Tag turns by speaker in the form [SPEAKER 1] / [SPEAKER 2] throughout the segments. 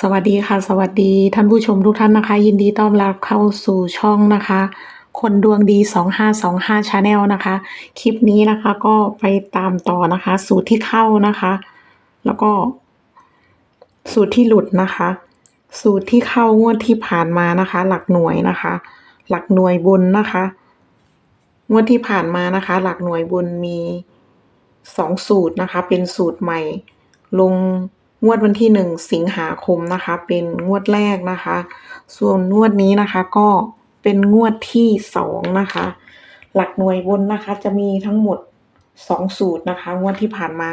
[SPEAKER 1] สวัสดีค่ะ สวัสดีท่านผู้ชมทุกท่านนะคะ ยินดีต้อนรับเข้าสู่ช่องนะคะ คนดวงดี 2525 Channel นะคะ คลิปนี้นะคะก็ไปตามต่อนะคะ สูตรที่เข้านะคะ แล้วก็ สูตรที่หลุดนะคะ สูตรที่เข้างวดที่ผ่านมานะคะ หลักหน่วยนะคะ หลักหน่วยบนนะคะ งวดที่ผ่านมานะคะ หลักหน่วยบนมีสองสูตรนะคะ เป็นสูตรใหม่ลง งวดวันที่หนึ่งสิงหาคมนะคะ เป็นงวดแรกนะคะ ส่วนงวดนี้นะคะก็เป็นงวดที่สองนะคะ หลักหน่วยบนนะคะ จะมีทั้งหมดสองสูตรนะคะ งวดที่ผ่านมา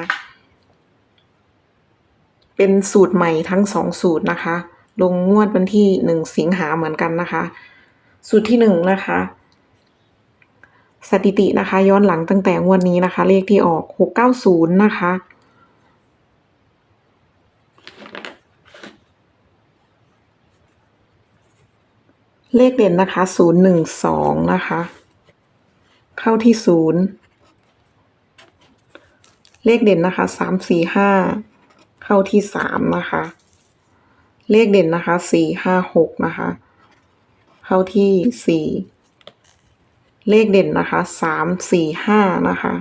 [SPEAKER 1] เป็นสูตรใหม่ทั้งสองสูตรนะคะ ลงงวดวันที่หนึ่งสิงหาเหมือนกันนะคะ สูตรที่หนึ่งนะคะสถิตินะคะ ย้อนหลังตั้งแต่งวดนี้นะคะ เลขที่ออกหกเก้าศูนย์นะคะ เลขเด่นนะคะศูนย์หนึ่งสองนะคะ เข้าที่ศูนย์เลขเด่นนะคะสามสี่ห้าเข้าที่สามนะคะ เลขเด่นนะคะสี่ห้าหกนะคะ เข้าที่สี่เลขเด่นนะคะสามสี่ห้านะคะ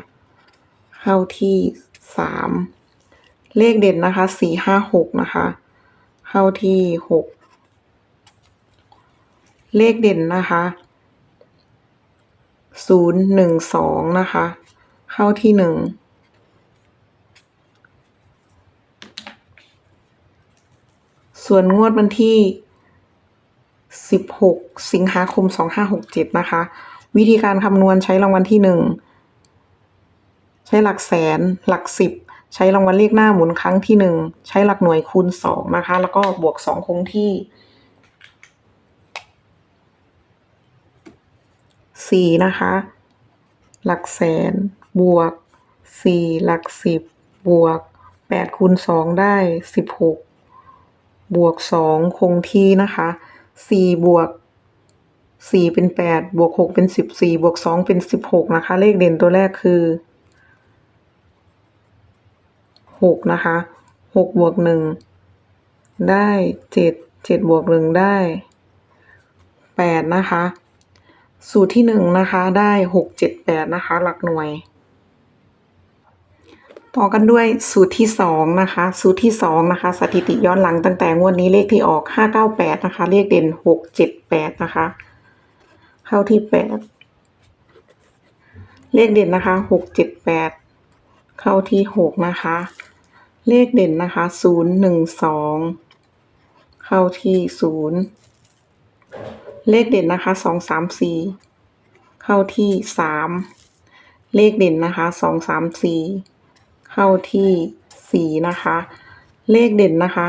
[SPEAKER 1] เข้าที่สามเลขเด่นนะคะสี่ห้าหกนะคะ เข้าที่หก เลขเด่นนะคะศูนย์หนึ่งสองนะคะ เข้าที่หนึ่งส่วนงวดวันที่สิบหกสิงหาคมสองห้าหกเจ็ดนะคะ วิธีการคำนวณใช้รางวัลที่หนึ่งใช้หลักแสน หลักสิบใช้รางวัลเลขหน้าหมุนครั้งที่หนึ่งใช้หลักหน่วยคูณสองนะคะ แล้วก็บวกสองคงที่ สี่นะคะ หลักแสน บวกสี่หลักสิบ บวกแปดคูณสองได้สิบหกบวกสองคงที่นะคะสี่บวกสี่เป็นแปดบวกหกเป็นสิบสี่บวกสองเป็นสิบหกนะคะ เลขเด่นตัวแรกคือหกนะคะหกบวกหนึ่งได้เจ็ดเจ็ดบวกหนึ่งได้แปดนะคะ สูตรที่หนึ่งนะคะได้หกเจ็ดแปดนะคะ หลักหน่วย ต่อกันด้วยสูตรที่สองนะคะ สูตรที่สองนะคะ สถิติย้อนหลังตั้งแต่งวดนี้เลขที่ออกห้าเก้าแปดนะคะเลขเด่นหกเจ็ดแปดนะคะ เข้าที่แปดเลขเด่นนะคะหกเจ็ดแปดเข้าที่หกนะคะ เลขเด่นนะคะศูนย์หนึ่งสองเข้าที่ศูนย์ เลขเด่นนะคะสองสามสี่เข้าที่สามเลขเด่นนะคะสองสามสี่เข้าที่สี่นะคะ เลขเด่นนะคะ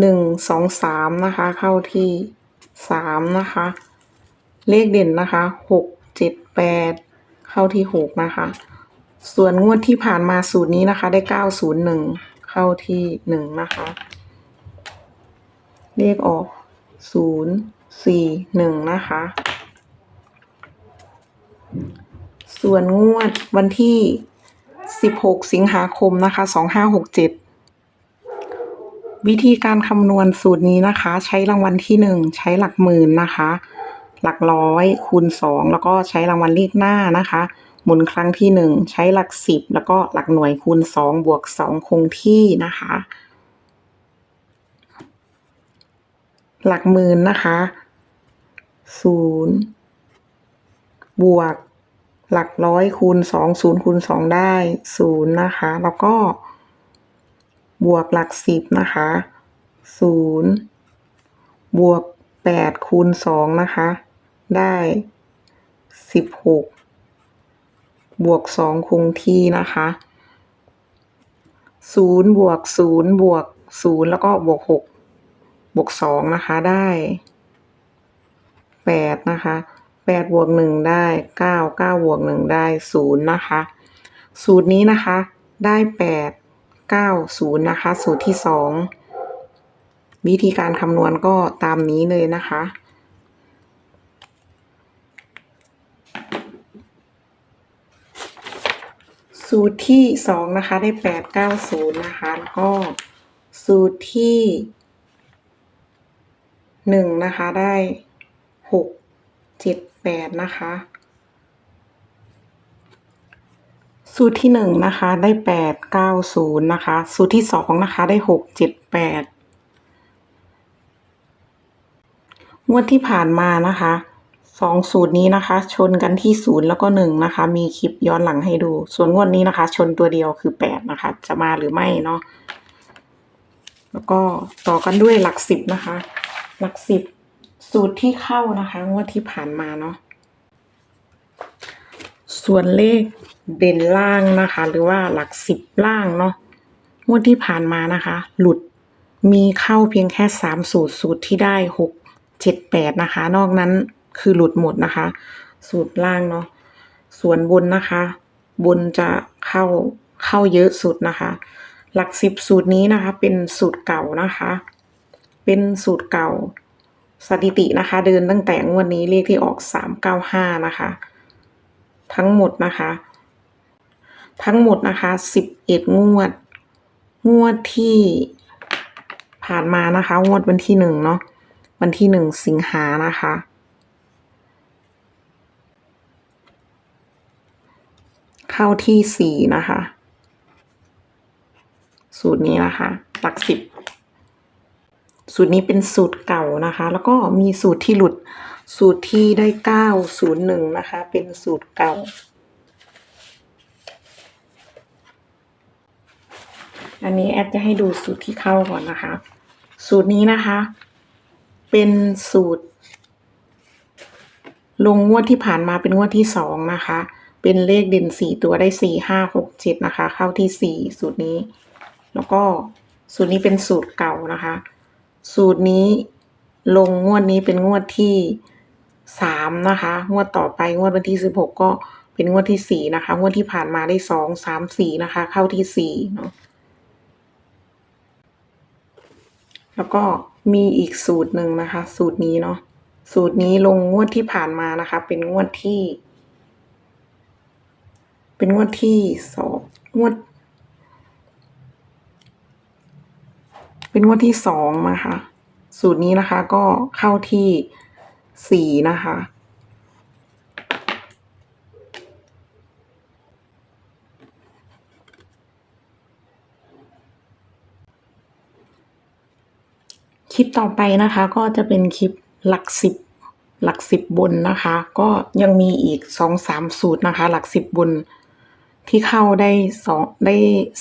[SPEAKER 1] หนึ่งสองสามนะคะ เข้าที่สามนะคะ เลขเด่นนะคะหกเจ็ดแปดเข้าที่หกนะคะ ส่วนงวดที่ผ่านมาสูตรนี้นะคะ ได้เก้าศูนย์หนึ่งเข้าที่หนึ่งนะคะ เลขออก ศูนย์สี่หนึ่งนะคะ ส่วนงวดวันที่สิบหกสิงหาคมนะคะสองห้าหกเจ็ดวิธีการคำนวณสูตรนี้นะคะ ใช้รางวัลที่หนึ่งใช้หลักหมื่นนะคะ หลักร้อยคูณสองแล้วก็ใช้รางวัลเลขหน้านะคะ หมุนครั้งที่หนึ่งใช้หลักสิบแล้วก็หลักหน่วยคูณสองบวกสองคงที่นะคะ หลักหมื่นนะคะศูนย์บวก หลักร้อยคูณสองศูนย์คูณสองได้ศูนย์นะคะ แล้วก็ บวกหลักสิบนะคะศูนย์บวกแปดคูณสองนะคะ ได้สิบหกบวกสองคงที่นะคะศูนย์บวกศูนย์บวกศูนย์แล้วก็บวกหก บวกสองนะคะได้แปดนะคะแปดบวกหนึ่งได้เก้าเก้าบวกหนึ่งได้ศูนย์นะคะสูตรนี้นะคะได้แปดเก้าศูนย์นะคะ สูตรที่สองวิธีการคำนวณก็ตามนี้เลยนะคะสูตรที่สองนะคะ ได้แปดเก้าศูนย์นะคะ แล้วก็สูตรที่ หนึ่งนะคะได้หกเจ็ดแปดนะคะ สูตรที่หนึ่งนะคะได้แปดเก้าศูนย์นะคะ สูตรที่สองนะคะได้หกเจ็ดแปดงวดที่ผ่านมานะคะสองสูตรนี้นะคะ ชนกันที่ศูนย์แล้วก็หนึ่งนะคะ มีคลิปย้อนหลังให้ดู ส่วนงวดนี้นะคะ ชนตัวเดียวคือแปดนะคะ จะมาหรือไม่เนาะแล้วก็ต่อกันด้วยหลักสิบนะคะ หลักสิบสูตรที่เข้านะคะงวดที่ผ่านมาเนาะส่วนเลขเด่นล่างนะคะ หรือว่าหลักสิบล่างเนาะงวดที่ผ่านมานะคะ หลุดมีเข้าเพียงแค่สามสูตรสูตรที่ได้หกเจ็ดแปดนะคะ นอกนั้นคือหลุดหมดนะคะ สูตรล่างเนาะส่วนบนนะคะ บนจะเข้าเข้าเยอะสุดนะคะ หลักสิบสูตรนี้นะคะ เป็นสูตรเก่านะคะ เป็นสูตรเก่าสถิตินะคะ เดินตั้งแต่งวดนี้เลขที่ออกสามเก้าห้านะคะ ทั้งหมดนะคะ ทั้งหมดนะคะสิบเอ็ดงวด งวดที่ผ่านมานะคะ งวดวันที่หนึ่งเนาะวันที่หนึ่งสิงหานะคะ เข้าที่สี่นะคะ สูตรนี้นะคะ หลักสิบ สูตรนี้เป็นสูตรเก่านะคะ แล้วก็มีสูตรที่หลุดสูตรที่ได้เก้าศูนย์หนึ่งนะคะ เป็นสูตรเก่า อันนี้แอดจะให้ดูสูตรที่เข้าก่อนนะคะ สูตรนี้นะคะ เป็นสูตร ลงงวดที่ผ่านมาเป็นงวดที่สองนะคะ เป็นเลขเด่นสี่ตัวได้สี่ห้าหกเจ็ดนะคะ เข้าที่สี่สูตรนี้ แล้วก็สูตรนี้เป็นสูตรเก่านะคะ สูตรนี้ลงงวดนี้เป็นงวดที่สามนะคะ งวดต่อไปงวดวันที่สิบหกก็เป็นงวดที่สี่นะคะ งวดที่ผ่านมาได้สองสามสี่นะคะ เข้าที่สี่เนาะแล้วก็มีอีกสูตรหนึ่งนะคะ สูตรนี้เนาะสูตรนี้ลงงวดที่ผ่านมานะคะ เป็นงวดที่ เป็นงวดที่สองงวด เป็นงวดที่สองนะคะ สูตรนี้นะคะก็เข้าที่สี่นะคะ คลิปต่อไปนะคะก็จะเป็นคลิปหลักสิบหลักสิบบนนะคะ ก็ยังมีอีกสองสามสูตรนะคะ หลักสิบบนที่เข้าได้สองได้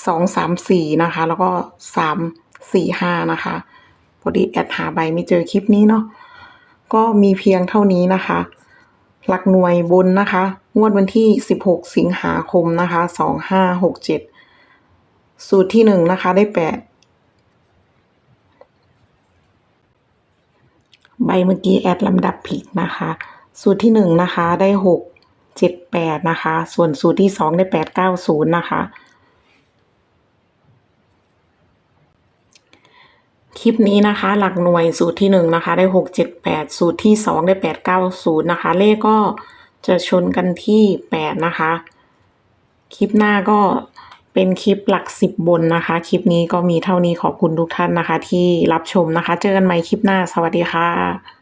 [SPEAKER 1] สองสามสี่นะคะ แล้วก็สาม สี่ห้านะคะพอดีแอดหาใบไม่เจอคลิปนี้เนาะก็มีเพียงเท่านี้นะคะ หลักหน่วยบนนะคะ งวดวันที่สิบหกสิงหาคมนะคะสองห้าหกเจ็ดสูตรที่หนึ่งนะคะได้แปดใบเมื่อกี้แอดลำดับผิดนะคะ สูตรที่หนึ่งนะคะได้หกเจ็ดแปดนะคะ ส่วนสูตรที่สองได้แปดเก้าศูนย์นะคะ คลิปนี้นะคะ หลักหน่วยสูตรที่หนึ่งนะคะได้หกเจ็ดแปดสูตรที่สองได้แปดเก้าศูนย์นะคะ เลขก็จะชนกันที่แปดนะคะ คลิปหน้าก็เป็นคลิปหลักสิบบนนะคะ คลิปนี้ก็มีเท่านี้ขอบคุณทุกท่านนะคะ ที่รับชมนะคะ เจอกันใหม่คลิปหน้าสวัสดีค่ะ